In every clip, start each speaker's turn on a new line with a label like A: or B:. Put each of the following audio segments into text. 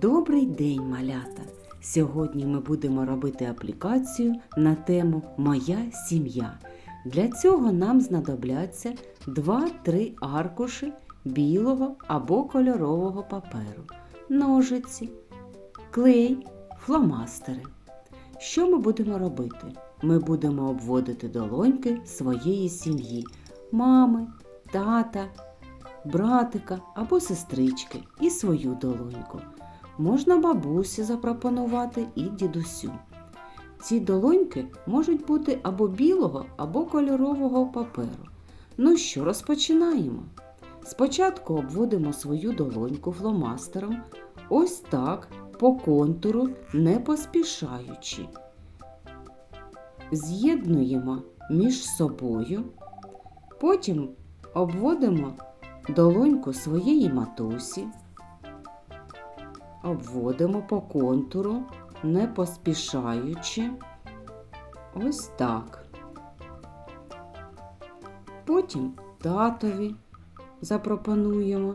A: Добрий день, малята! Сьогодні ми будемо робити аплікацію на тему Моя сім'я. Для цього нам знадобляться 2-3 аркуші білого або кольорового паперу, ножиці, клей, фломастери. Що ми будемо робити? Ми будемо обводити долоньки своєї сім'ї, мами, тата, братика або сестрички і свою долоньку. Можна бабусі запропонувати і дідусю. Ці долоньки можуть бути або білого, або кольорового паперу. Ну що, розпочинаємо. Спочатку обводимо свою долоньку фломастером, ось так, по контуру, не поспішаючи. З'єднуємо між собою, потім обводимо долоньку своєї матусі, обводимо по контуру, не поспішаючи. Ось так. Потім татові запропонуємо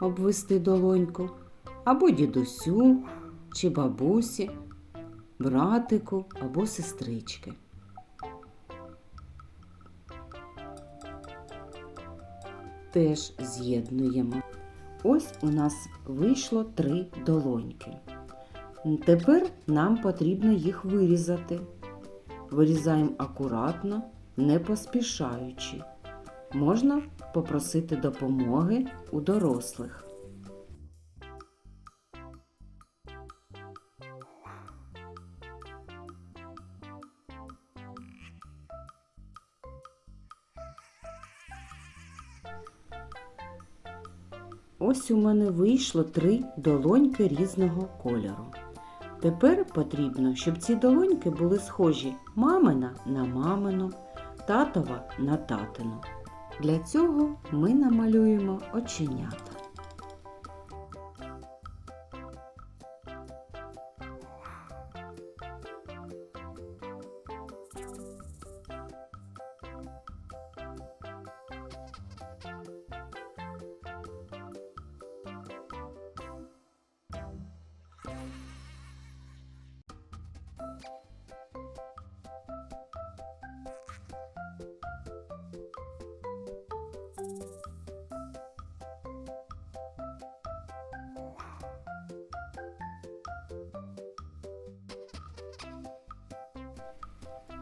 A: обвести долоньку або дідусю чи бабусі, братику або сестрички. Теж з'єднуємо. Ось у нас вийшло три долоньки. Тепер нам потрібно їх вирізати. Вирізаємо акуратно, не поспішаючи. Можна попросити допомоги у дорослих. Ось у мене вийшло три долоньки різного кольору. Тепер потрібно, щоб ці долоньки були схожі мамина на мамину, татова на татину. Для цього ми намалюємо оченята.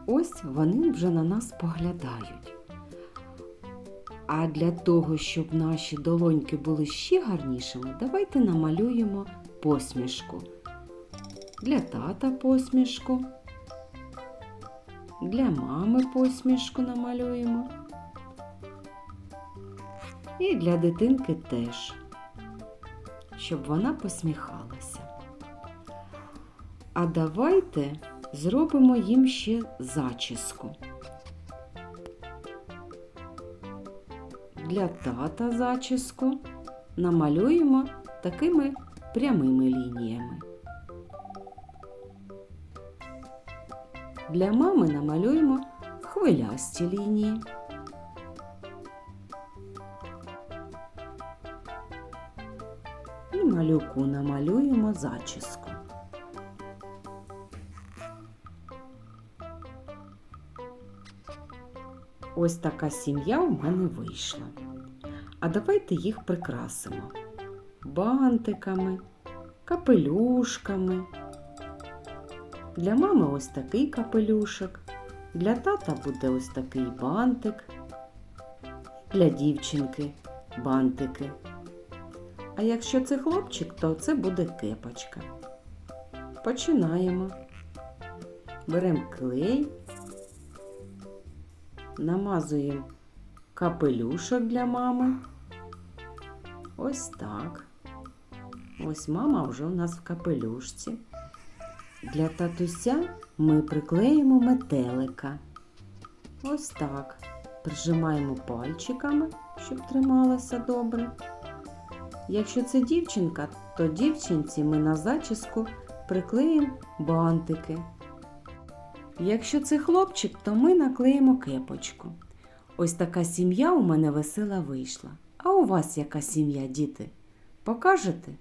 A: Ось вони вже на нас поглядають. А для того, щоб наші долоньки були ще гарнішими, давайте намалюємо посмішку. Для тата посмішку, для мами посмішку намалюємо. І для дитинки теж, щоб вона посміхалася. А давайте зробимо їм ще зачіску. Для тата зачіску намалюємо такими прямими лініями. Для мами намалюємо хвилясті лінії. І малюку намалюємо зачіску. Ось така сім'я у мене вийшла. А давайте їх прикрасимо бантиками, капелюшками. Для мами ось такий капелюшок, для тата буде ось такий бантик, для дівчинки бантики. А якщо це хлопчик, то це буде кепочка. Починаємо. Беремо клей намазуємо капелюшок для мами. Ось так. Ось мама вже у нас в капелюшці. Для татуся ми приклеїмо метелика. Ось так. Прижимаємо пальчиками, щоб трималося добре. Якщо це дівчинка, то дівчинці ми на зачіску приклеїмо бантики. Якщо це хлопчик, то ми наклеїмо кепочку. Ось така сім'я у мене весела вийшла. А у вас яка сім'я, діти? Покажете?